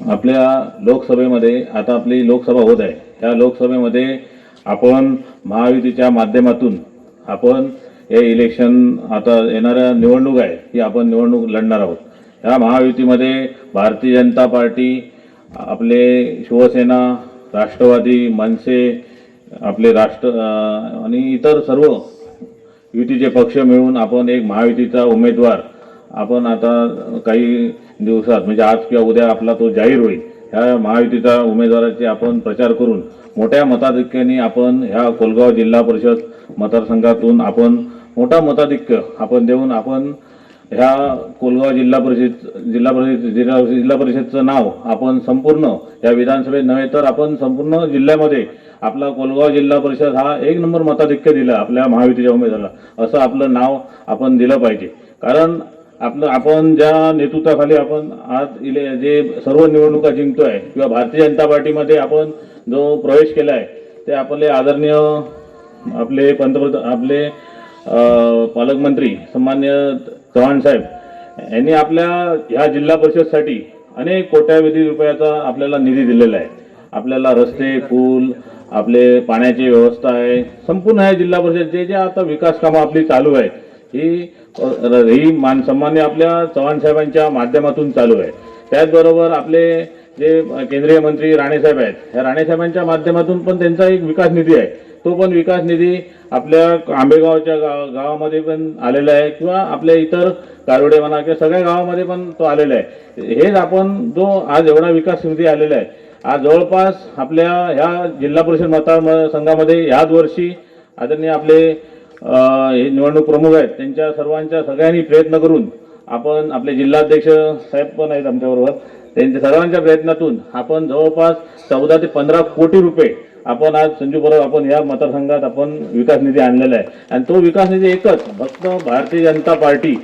आपल्या लोकसभेमध्ये आता आपली लोकसभा होत आहे. त्या लोकसभेमध्ये आपण महायुतीच्या माध्यमातून आपण हे इलेक्शन आता येणाऱ्या निवडणूक आहे ही आपण निवडणूक लढणार आहोत. ह्या महायुतीमध्ये भारतीय जनता पार्टी आपले शिवसेना राष्ट्रवादी मनसे आपले राष्ट्र आणि इतर सर्व युतीचे पक्ष मिळून आपण एक महायुतीचा उमेदवार आपण आता काही दिवसात. म्हणजे आज किंवा उद्या आपला तो जाहीर होईल. ह्या महायुतीचा उमेदवाराचे आपण प्रचार करून मोठ्या मताधिक्याने आपण ह्या कोलगाव जिल्हा परिषद मतदारसंघातून आपण मोठा मताधिक्य आपण देऊन आपण ह्या कोलगाव जिल्हा परिषद जिल्हा परिषद जिल्हा जिल्हा परिषदचं नाव आपण संपूर्ण या विधानसभेत नव्हे तर आपण संपूर्ण जिल्ह्यामध्ये आपला कोलगाव जिल्हा परिषद हा एक नंबर मताधिक्य दिला आपल्या महायुतीच्या उमेदवाराला. असं आपलं नाव आपण दिलं पाहिजे. कारण आपलं आपण ज्या नेतृत्वाखाली आपण आज इले जे सर्व निवडणुका जिंकतोय किंवा भारतीय जनता पार्टीमध्ये आपण जो प्रवेश केला आहे ते आपले आदरणीय आपले पंतप्रधान आपले पालकमंत्री सन्मान्य चव्हाण साहेब यांनी आपल्या ह्या जिल्हा परिषदसाठी अनेक कोट्यावधी रुपयाचा आपल्याला निधी दिलेला आहे. आपल्याला रस्ते पूल आपले पाण्याची व्यवस्था आहे. संपूर्ण ह्या जिल्हा परिषद जे जे आता विकास कामं आपली चालू आहे ही ही मान सन्मान्य आपल्या चव्हाण साहेबांच्या माध्यमातून चालू आहे. त्याचबरोबर आपले जे केंद्रीय मंत्री राणेसाहेब आहेत ह्या राणेसाहेबांच्या माध्यमातून पण त्यांचा एक विकास निधी आहे. तो पण विकास निधी आपल्या आंबेगावच्या गाव गावामध्ये पण आलेला आहे किंवा आपल्या इतर कारवडे म्हणा किंवा सगळ्या गावामध्ये पण तो आलेला आहे. हेच आपण जो आज एवढा विकास निधी आलेला आहे आज जवळपास आपल्या ह्या जिल्हा परिषद मतदार संघामध्ये ह्याच वर्षी आदरणीय आपले हे निवडणूक प्रमुख आहेत. त्यांच्या सर्वांच्या सगळ्यांनी प्रयत्न करून आपण आपले जिल्हाध्यक्ष साहेब पण आहेत आमच्याबरोबर. त्यांच्या सर्वांच्या प्रयत्नातून आपण जवळपास चौदा ते पंधरा कोटी रुपये आपण आज संजू परब आपण या मतदारसंघात आपण विकास निधी आणलेला आहे. आणि तो विकास निधी एकच फक्त भारतीय जनता पार्टी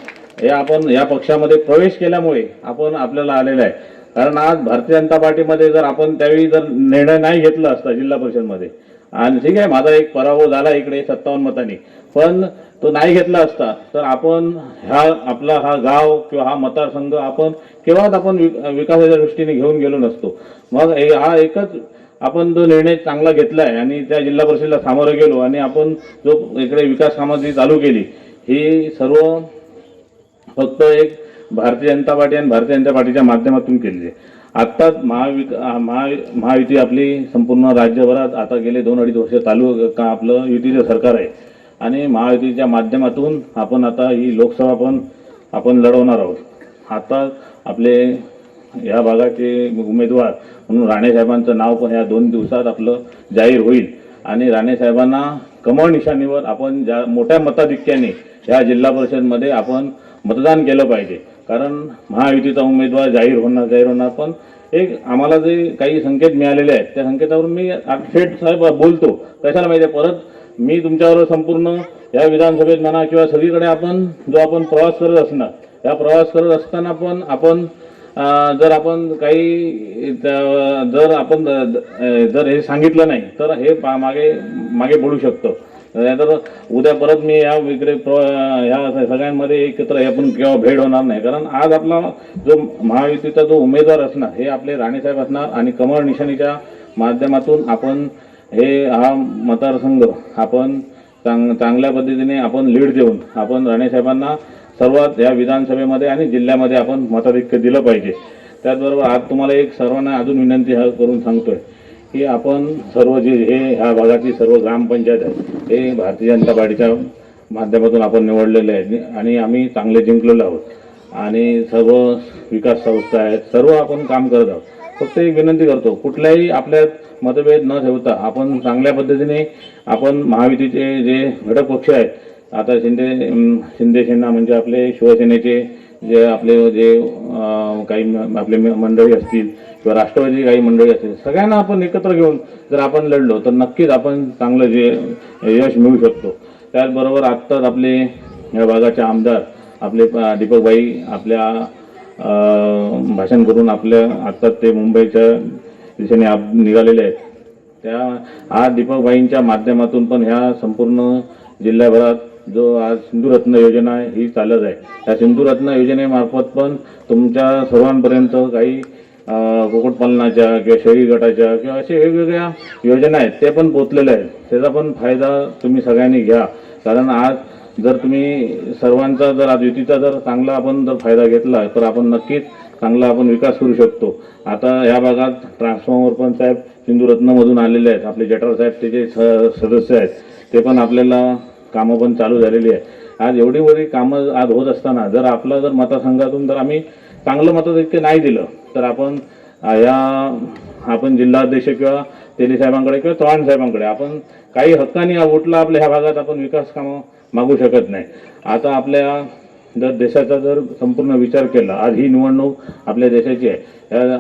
हे आपण या पक्षामध्ये प्रवेश केल्यामुळे आपण आपल्याला आलेला आहे. कारण आज भारतीय जनता पार्टीमध्ये जर आपण त्यावेळी जर निर्णय नाही घेतला असता जिल्हा परिषदमध्ये आणि ठीक आहे माझा एक पराभव झाला इकडे सत्तावन्न मतांनी. पण तो नाही घेतला असता तर आपण ह्या आपला हा गाव किंवा हा मतदारसंघ आपण केव्हाच आपण विकासाच्या दृष्टीने घेऊन गेलो नसतो. मग हा एकच आपण जो निर्णय चांगला घेतला आहे आणि त्या जिल्हा परिषदेला सामोरं गेलो आणि आपण जो इकडे विकास कामं जी चालू केली ही सर्व फक्त एक भारतीय जनता पार्टी आणि भारतीय जनता पार्टीच्या माध्यमातून केलेली आहे. आत्ताच महाविक महा महायुती आपली संपूर्ण राज्यभरात आता गेले दोन अडीच वर्ष चालू का आपलं युतीचं सरकार आहे. आणि महायुतीच्या माध्यमातून आपण आता ही लोकसभा पण आपण लढवणार आहोत. आता आपले या भागाचे उमेदवार म्हणून राणेसाहेबांचं नाव पण ह्या दोन दिवसात आपलं जाहीर होईल. आणि राणेसाहेबांना कमळ निशाणीवर आपण ज्या मोठ्या मताधिक्याने ह्या जिल्हा परिषदमध्ये आपण मतदान केलं पाहिजे. कारण महायुतीचा उमेदवार जाहीर होणार जाहीर होणार पण एक आम्हाला जे काही संकेत मिळालेले आहेत त्या संकेतावरून मी आज थेट साहेब बोलतो. कशाला माहिती आहे? परत मी तुमच्यावर संपूर्ण या विधानसभेत म्हणा किंवा सगळीकडे आपण जो आपण प्रवास करत असणार या प्रवास करत असताना पण आपण जर आपण काही जर आपण जर हे सांगितलं नाही तर हे पा- मागे मागे पडू शकतं. तर उद्या परत मी या इकडे प्र- ह्या सगळ्यांमध्ये एकत्र आपण केव्हा भेट होणार नाही. कारण आज आपला जो महायुतीचा जो उमेदवार असणार हे आपले राणेसाहेब असणार आणि कमळ निशाणीच्या माध्यमातून आपण हे हा मतदारसंघ आपण चांग चांगल्या पद्धतीने आपण लीड देऊन आपण राणेसाहेबांना सर्वात या विधानसभेमध्ये आणि जिल्ह्यामध्ये आपण मताधिक्य दिलं पाहिजे. त्याचबरोबर आज तुम्हाला एक सर्वांना अजून विनंती हा करून सांगतोय. की आपण सर्व जे हे ह्या भागातली सर्व ग्रामपंचायत आहे हे भारतीय जनता पार्टीच्या माध्यमातून आपण निवडलेले आहेत. आणि आम्ही चांगले जिंकलेलो आहोत. आणि सर्व विकास संस्था आहेत सर्व आपण काम करत आहोत. फक्त एक विनंती करतो कुठल्याही आपल्यात मतभेद न ठेवता आपण चांगल्या पद्धतीने आपण महायुतीचे जे घटक पक्ष आहेत आता शिंदे शिंदे सेना म्हणजे आपले शिवसेनेचे जे आपले जे काही म- आपले म- मंडळी असतील किंवा राष्ट्रवादी काही मंडळी असतील सगळ्यांना आपण एकत्र घेऊन जर आपण लढलो तर नक्कीच आपण चांगलं जे यश मिळू शकतो. त्याचबरोबर आत्ताच आपले या भागाचे आमदार आपले दीपकबाई आपल्या भाषण करून आपल्या आत्ताच ते मुंबईच्या दिशेने आप- निघालेले आहेत. त्या आज दीपकबाईंच्या माध्यमातून पण ह्या संपूर्ण जिल्ह्याभरात जो आज सिंधुरत्न योजना ही चालत आहे. त्या सिंधुरत्न योजनेमार्फत पण तुमच्या सर्वांपर्यंत काही कुक्कुटपालनाच्या किंवा शेळी गटाच्या किंवा अशा वेगवेगळ्या योजना आहेत ते पण पोचलेल्या आहेत. त्याचा पण फायदा तुम्ही सगळ्यांनी घ्या. कारण आज जर तुम्ही सर्वांचा जर आज युतीचा जर चांगला आपण जर फायदा घेतला तर आपण नक्कीच चांगला आपण विकास करू शकतो. आता या भागात ट्रान्सफॉर्मर पण साहेब सिंधुरत्नमधून आलेले आहेत. आपले जठार साहेब ते जे स- सदस्य आहेत ते पण आपल्याला कामं पण चालू झालेली आहे आज एवढी बरी कामं आज होत असताना जर आपला जर मतदारसंघातून जर आम्ही चांगलं मताधिक्य नाही दिलं. तर आपण या आपण जिल्हाध्यक्ष किंवा तेली साहेबांकडे किंवा चव्हाण साहेबांकडे आपण काही हक्काने या वोटला आपल्या ह्या भागात आपण विकास कामं मागू शकत नाही. आता आपल्या जर देशाचा जर संपूर्ण विचार केला आज ही निवडणूक आपल्या देशाची आहे.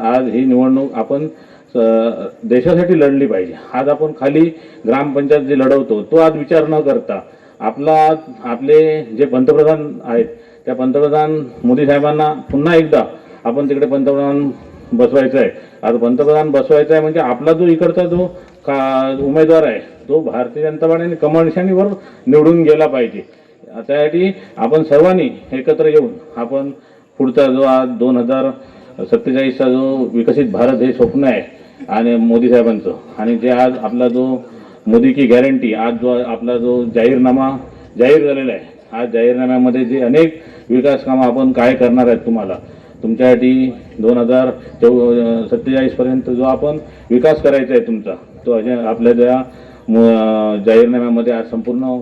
आज ही निवडणूक आपण देशासाठी लढली पाहिजे. आज आपण खाली ग्रामपंचायत जे लढवतो तो आज विचार न करता आपला आपले जे पंतप्रधान आहेत त्या पंतप्रधान मोदी साहेबांना पुन्हा एकदा आपण तिकडे पंतप्रधान बसवायचं आहे आता पंतप्रधान बसवायचं आहे म्हणजे आपला जो इकडचा जो का उमेदवार आहे तो भारतीय जनता पार्टीने कमळशानीवर निवडून गेला पाहिजे. त्यासाठी आपण सर्वांनी एकत्र येऊन आपण पुढचा जो आज दोन हजार सत्तेचाळीसचा जो विकसित भारत हे स्वप्न आहे आणि मोदी साहेबांचं आणि जे आज आपला जो मोदी की गॅरंटी आज जो आपला जो जाहीरनामा जाहीर झालेला आहे आज जाहीरनाम्यामध्ये जे अनेक विकास कामं आपण काय करणार आहेत तुम्हाला? तुमच्यासाठी दोन हजार चौ सत्तेचाळीसपर्यंत जो आपण विकास करायचा आहे तुमचा तो अशा आपल्या त्या म- जाहीरनाम्यामध्ये आज संपूर्ण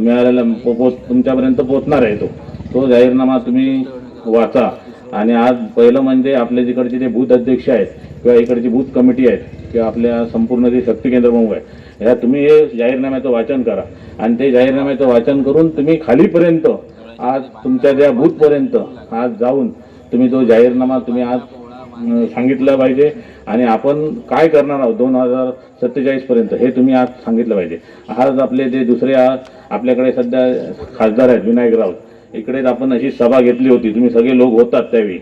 मिळालेला पो पोच तुमच्यापर्यंत पोचणार आहे तो. तो जाहीरनामा तुम्ही वाचा. आणि आज पहिलं म्हणजे आपल्या जिकडचे जे बूथ अध्यक्ष आहेत किंवा इकडची बूथ कमिटी आहेत किंवा आपल्या संपूर्ण जे शक्ती केंद्र प्रमुख आहे ह्या तुम्ही हे जाहीरनाम्याचं वाचन करा. आणि ते जाहीरनाम्याचं वाचन करून तुम्ही खालीपर्यंत आज तुमच्या ज्या बूथपर्यंत आज जाऊन तुम्ही तो जाहीरनामा तुम्ही आज सांगितला सांगितलं पाहिजे. आणि आपण काय करणार आहोत दोन हजार सत्तेचाळीसपर्यंत हे तुम्ही आज सांगितलं पाहिजे. आज आपले जे दुसरे आज आपल्याकडे सध्या खासदार आहेत विनायक राऊत. इकडेच आपण अशी सभा घेतली होती. तुम्ही सगळे लोक होतात त्यावेळी.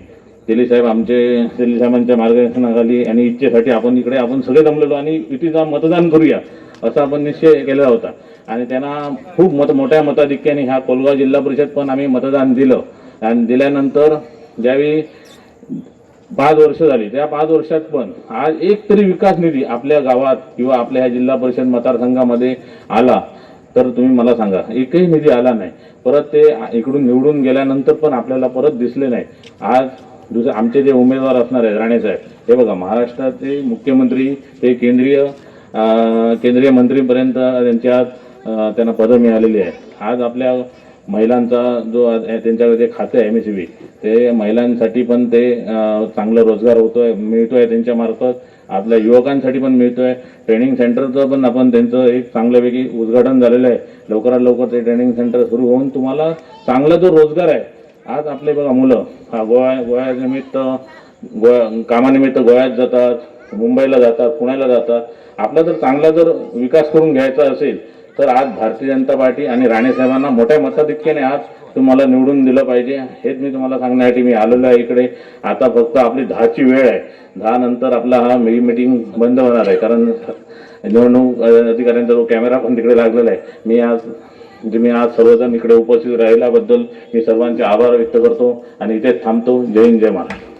तेली साहेब आमचे तेली साहेबांच्या मार्गदर्शनाखाली आणि इच्छेसाठी आपण इकडे आपण सगळे जमलेलो आणि युतीचा मतदान करूया असा आपण निश्चय केलेला होता. आणि त्यांना खूप मत मोठ्या मताधिक्याने ह्या कोलगाव जिल्हा परिषद पण आम्ही मतदान दिलं. आणि दिल्यानंतर ज्यावेळी पाच वर्ष झाली त्या पाच वर्षात पण आज एक तरी विकास निधी आपल्या गावात किंवा आपल्या ह्या जिल्हा परिषद मतदारसंघामध्ये आला. तर तुम्ही मला सांगा एकही निधी आला नाही. परत ते इकडून निवडून गेल्यानंतर पण आपल्याला परत दिसले नाही. आज दुसरे आमचे जे उमेदवार असणार आहेत राणेसाहेब हे बघा महाराष्ट्राचे मुख्यमंत्री ते केंद्रीय केंद्रीय मंत्रीपर्यंत त्यांच्या आज त्यांना पदं मिळालेली आहेत आज आपल्या महिलांचा जो आज त्यांच्याकडे जे खाते आहे एम एस बी ते महिलांसाठी पण ते अं, चांगला रोजगार होतोय मिळतोय आहे त्यांच्यामार्फत आपल्या युवकांसाठी पण मिळतोय. ट्रेनिंग सेंटरचं पण आपण त्यांचं एक चांगल्यापैकी उद्घाटन झालेलं आहे. लवकरात लवकर ते ट्रेनिंग सेंटर सुरू होऊन तुम्हाला चांगला जो रोजगार आहे आज आपले बघा मुलं. हा गोवा गोव्यानिमित्त गोया कामानिमित्त गोव्यात जातात मुंबईला जातात पुण्याला जातात. आपला जर चांगला जर विकास करून घ्यायचा असेल तर आज भारतीय जनता पार्टी आणि राणेसाहेबांना मोठ्या मताधिक्याने आज तुम्हाला निवडून दिलं पाहिजे. हेच मी तुम्हाला सांगण्यासाठी मी आलेलो आहे इकडे. आता फक्त आपली दहाची वेळ आहे. दहा नंतर आपला हा मी मीटिंग बंद होणार आहे. कारण निवडणूक अधिकाऱ्यांचा जो कॅमेरा पण तिकडे लागलेला आहे. मी आज तुम्ही मी आज सर्वजण इकडे उपस्थित राहिल्याबद्दल मी सर्वांचे आभार व्यक्त करतो आणि इथेच थांबतो. जय हिंद जय महाराष्ट्र.